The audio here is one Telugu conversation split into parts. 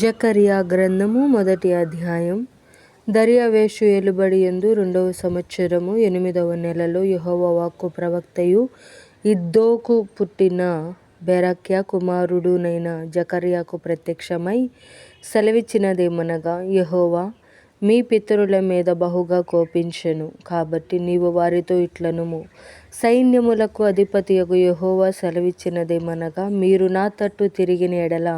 జకరియా గ్రంథము మొదటి అధ్యాయం. దర్యావేషు ఏలుబడి ఎందు రెండవ సంవత్సరము ఎనిమిదవ నెలలో యహోవ వాక్కు ప్రవక్తయు ఇద్దోకు పుట్టిన బెరక్య కుమారుడునైన జకర్యాకు ప్రత్యక్షమై సెలవిచ్చినదేమనగా యహోవా మీ పితరుల మీద బహుగా కోపించెను కాబట్టి నీవు వారితో ఇట్లనుము. సైన్యములకు అధిపతియగు యహోవా సెలవిచ్చినదేమనగా మీరు నా తట్టు తిరిగిన ఎడల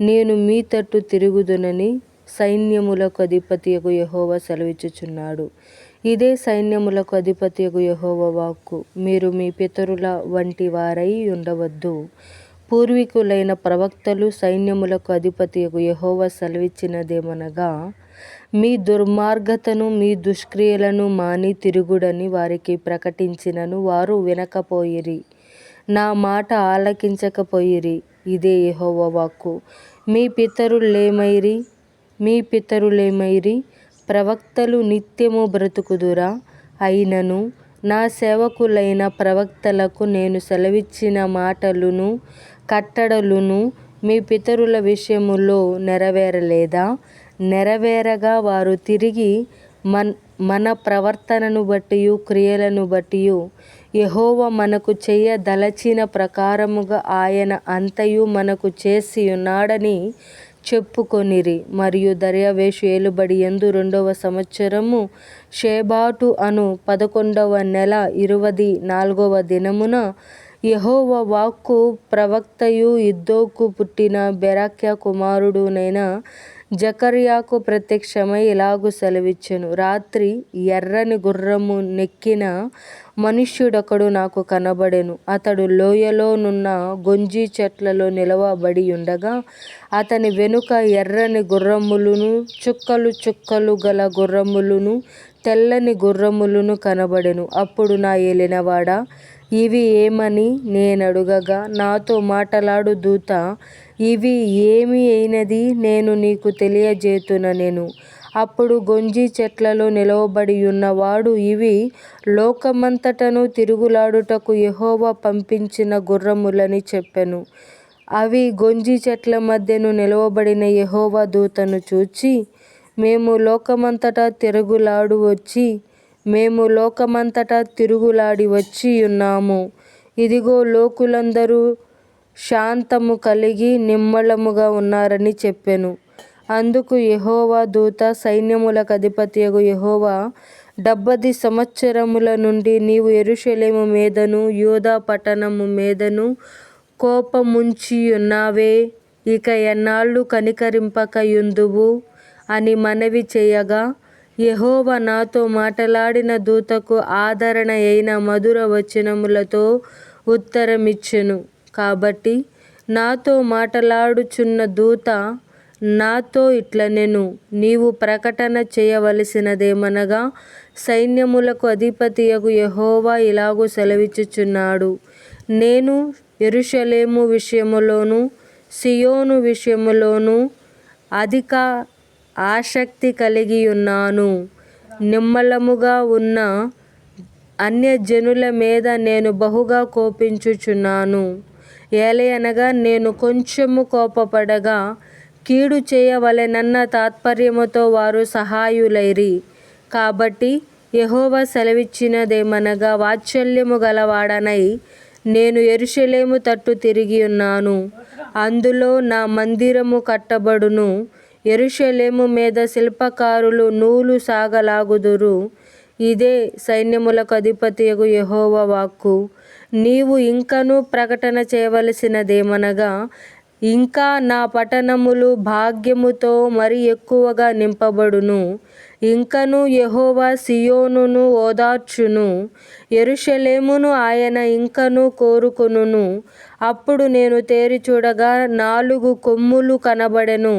నేను మీ తట్టు తిరుగుదునని సైన్యములకు అధిపతియగు యహోవా సెలవిచ్చుచున్నాడు. ఇదే సైన్యములకు అధిపతియగు యెహోవా వాక్కు. మీరు మీ పితరుల వంటి వారై ఉండవద్దు. పూర్వీకులైన ప్రవక్తలు సైన్యములకు అధిపతియగు యెహోవా సెలవిచ్చినదేమనగా మీ దుర్మార్గతను మీ దుష్క్రియలను మాని తిరుగుడని వారికి ప్రకటించినను వారు వినకపోయిరి. నా మాట ఆలకించకపోయిరి ఇదే యెహోవా వాక్కు. మీ పితరులేమైరి? మీ పితరులేమైరి? ప్రవక్తలు నిత్యము బ్రతుకుదురా? అయినను నా సేవకులైన ప్రవక్తలకు నేను సెలవిచ్చిన మాటలును కట్టడలును మీ పితరుల విషయములో నెరవేరలేదా? నెరవేరగా వారు తిరిగి మన్ మన ప్రవర్తనను బట్టియు క్రియలను బట్టియు యహోవ మనకు చేయదలచిన ప్రకారముగా ఆయన అంతయు మనకు చేసి ఉన్నాడని చెప్పుకొనిరి. మరియు దర్యావేషు ఏలుబడి ఎందు రెండవ సంవత్సరము షేబాటు అను పదకొండవ నెల ఇరవది నాల్గవ దినమున యహోవ వాక్కు ప్రవక్తయు ఇద్దోకు పుట్టిన బెరాక్య కుమారుడునైన జకర్యాకు ప్రత్యక్షమై ఇలాగు సెలవిచ్చెను. రాత్రి ఎర్రని గుర్రము నెక్కిన మనుష్యుడొకడు నాకు కనబడెను. అతడు లోయలోనున్న గొంజి చెట్లలో నిలవబడి ఉండగా అతని వెనుక ఎర్రని గుర్రములును చుక్కలు చుక్కలు గల గుర్రములను తెల్లని గుర్రములును కనబడెను. అప్పుడు నా ఏలినవాడా ఇవి ఏమని నేనడుగగా? నాతో మాటలాడు దూత ఇవి ఏమి అయినది నేను నీకు తెలియజేతుననెను అప్పుడు గొంజి చెట్లలో నిలవబడి ఉన్నవాడు ఇవి లోకమంతటను తిరుగులాడుటకు యెహోవా పంపించిన గుర్రములని చెప్పెను. అవి గొంజి చెట్ల మధ్యను నిలవబడిన యెహోవా దూతను చూచి మేము లోకమంతటా తిరుగులాడు వచ్చి మేము లోకమంతటా తిరుగులాడి వచ్చి ఉన్నాము. ఇదిగో లోకులందరూ శాంతము కలిగి నిమ్మళముగా ఉన్నారని చెప్పెను. అందుకు యహోవా దూత సైన్యములకు అధిపతియగు యహోవా డెబ్బది సంవత్సరముల నుండి నీవు యెరూషలేము మీదను యోధా పట్టణము మీదను కోపముంచియున్నావే. ఇక ఎన్నాళ్ళు కనికరింపకయుందువు? అని మనవి చేయగా యెహోవా నాతో మాటలాడిన దూతకు ఆదరణ అయిన మధుర వచనములతో ఉత్తరమిచ్చెను. కాబట్టి నాతో మాటలాడుచున్న దూత నాతో ఇట్లనెను నీవు ప్రకటన చేయవలసినదేమనగా సైన్యములకు అధిపతియగు యహోవా ఇలాగూ సెలవిచ్చుచున్నాడు. నేను ఎరుషలేము విషయములోను సియోను విషయములోను అధిక ఆసక్తి కలిగియున్నాను. నిమ్మళముగా ఉన్న అన్యజనుల మీద నేను బహుగా కోపించుచున్నాను. ఏలయనగా నేను కొంచెము కోపపడగా కీడు చేయవలెనన్న తాత్పర్యముతో వారు సహాయులైరి. కాబట్టి యహోవ సెలవిచ్చినదేమనగా వాత్సల్యము గలవాడనై నేను ఎరుషలేము తట్టు తిరిగి ఉన్నాను అందులో నా మందిరము కట్టబడును. యెరూషలేము మీద శిల్పకారులు నూలు సాగలాగుదురు. ఇదే సైన్యములకు అధిపతియగు యహోవ వాక్కు. నీవు ఇంకనూ ప్రకటన చేయవలసినదేమనగా ఇంకా నా పట్టణములు భాగ్యముతో మరి ఎక్కువగా నింపబడును. ఇంకను యహోవా సియోనును ఓదార్చును. ఎరుషలేమును ఆయన ఇంకను కోరుకును అప్పుడు నేను తేరి చూడగా నాలుగు కొమ్ములు కనబడెను.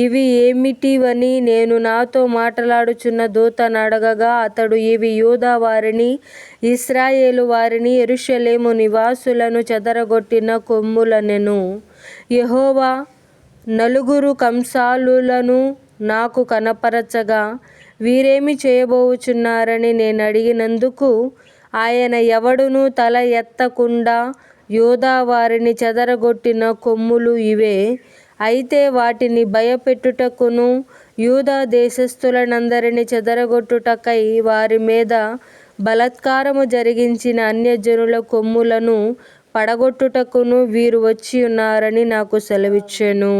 ఇవి ఏమిటివని నేను నాతో మాటలాడుచున్న దూతనడగగా అతడు ఇవి యూదా వారిని ఇస్రాయేలు వారిని ఎరుషలేము నివాసులను చెదరగొట్టిన కొమ్ములనెను. యహోవా నలుగురు కంసాలులను నాకు కనపరచగా వీరేమి చేయబోచున్నారని నేనడిగినందుకు ఆయన ఎవడునూ తల ఎత్తకుండా యూదా వారిని చెదరగొట్టిన కొమ్ములు ఇవే. అయితే వాటిని భయపెట్టుటకును యూదా దేశస్థులనందరిని చెదరగొట్టుటకై వారి మీద బలాత్కారము జరిగించిన అన్యజనుల కొమ్ములను పడగొట్టుటకును వీరు వచ్చి ఉన్నారని నాకు సెలవిచ్చెను.